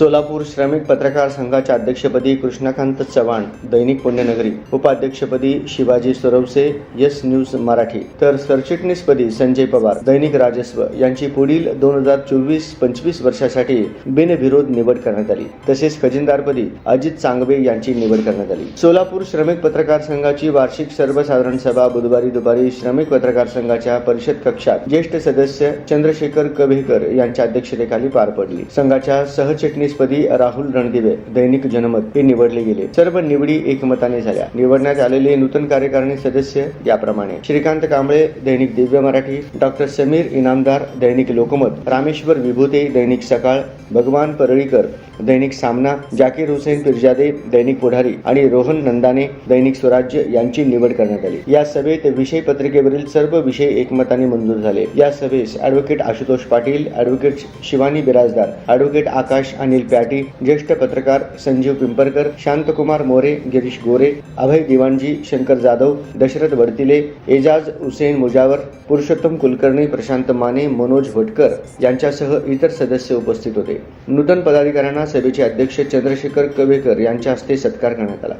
सोलापूर श्रमिक पत्रकार संघाच्या अध्यक्षपदी कृष्णकांत चव्हाण दैनिक पुण्यनगरी. उपाध्यक्षपदी शिवाजी सोरवसे यस न्यूज मराठी. तर सरचिटणीसपदी संजय पवार दैनिक राजस्व यांची पुढील दोन हजार चोवीस पंचवीस वर्षासाठी बिनविरोध निवड करण्यात आली. तसेच खजिनदारपदी अजित चांगवे यांची निवड करण्यात आली. सोलापूर श्रमिक पत्रकार संघाची वार्षिक सर्वसाधारण सभा बुधवारी दुपारी श्रमिक पत्रकार संघाच्या परिषद कक्षात ज्येष्ठ सदस्य चंद्रशेखर कभेकर यांच्या अध्यक्षतेखाली पार पडली. संघाच्या सहचिटणीसपदी राहुल रणदिवे दैनिक जनमत हे निवडले गेले. सर्व निवडी एकमताने झाल्या. निवडण्यात आलेले नूतन कार्यकारिणी सदस्य याप्रमाणे श्रीकांत कांबळे दैनिक दिव्य मराठी डॉक्टर समीर इनामदार दैनिक लोकमत रामेश्वर विभूते दैनिक सकाळ भगवान परळीकर दैनिक सामना जाकीर हुसेन पिरजादे दैनिक पुढारी आणि रोहन नंदाने दैनिक स्वराज्य यांची निवड करण्यात आली. या सभेत विषय पत्रिकेवरील सर्व विषय एकमताने मंजूर झाले. या सभेस advocate Ashutosh Patil advocate Shivani Birajdar advocate Akash आणि अनिल प्याटी ज्येष्ठ पत्रकार संजीव पिंपरकर शांतकुमार मोरे गिरीश गोरे अभय दिवाणजी शंकर जाधव दशरथ वडतिले एजाज हुसेन मुजावर पुरुषोत्तम कुलकर्णी प्रशांत माने मनोज भटकर यांच्यासह इतर सदस्य उपस्थित होते. नूतन पदाधिकाऱ्यांना सभेचे अध्यक्ष चंद्रशेखर कवेकर यांच्या हस्ते सत्कार करण्यात आला.